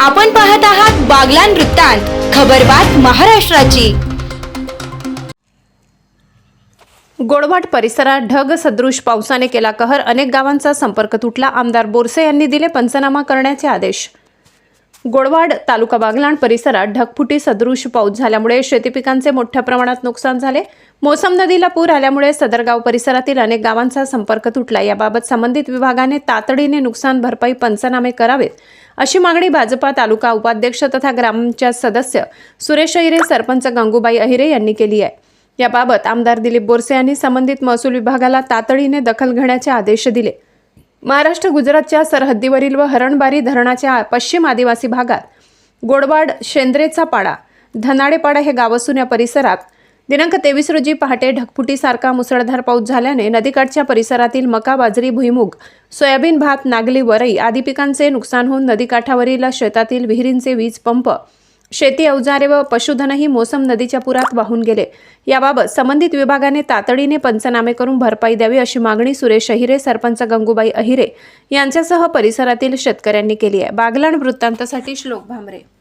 आपण पाहत आहात बागलान वृत्तांत खबरबात महाराष्ट्राची. गोडवाट परिसरात ढग सदृश पावसाने केला कहर अनेक गावांचा संपर्क तुटला. आमदार बोरसे यांनी दिले पंचनामा करण्याचे आदेश. गोडवाड तालुका बागलाण परिसरात ढगफुटी सदृश पाऊस झाल्यामुळे शेतीपिकांचे मोठ्या प्रमाणात नुकसान झाले. मोसम नदीला पूर आल्यामुळे सदरगाव परिसरातील अनेक गावांचा संपर्क तुटला. याबाबत संबंधित विभागाने तातडीने नुकसान भरपाई पंचनामे करावेत. अशी मागणी भाजपा तालुका उपाध्यक्ष तथा ग्रामपंचायत सदस्य सुरेश अहिरे सरपंच गंगूबाई अहिरे यांनी केली आहे. याबाबत आमदार दिलीप बोरसे यांनी संबंधित महसूल विभागाला तातडीने दखल घेण्याचे आदेश दिले. महाराष्ट्र गुजरातच्या सरहद्दीवरील व हरणबारी धरणाच्या पश्चिम आदिवासी भागात गोडवाड शेंद्रेचा पाडा धनाडेपाडा हे गाव असून या परिसरात दिनांक तेवीस रोजी पहाटे ढगफुटीसारखा मुसळधार पाऊस झाल्याने नदीकाठच्या परिसरातील मका बाजरी भुईमुग सोयाबीन भात नागली वरई आदी पिकांचे नुकसान होऊन नदीकाठावरील शेतातील विहिरींचे वीज पंप शेती अवजारे व पशुधनही मोसम नदीच्या पुरात वाहून गेले. याबाबत संबंधित विभागाने तातडीने पंचनामे करून भरपाई द्यावी अशी मागणी सुरेश अहिरे सरपंच गंगूबाई अहिरे यांच्यासह परिसरातील शेतकऱ्यांनी केली आहे. बागलाण वृत्तांतासाठी श्लोक भामरे.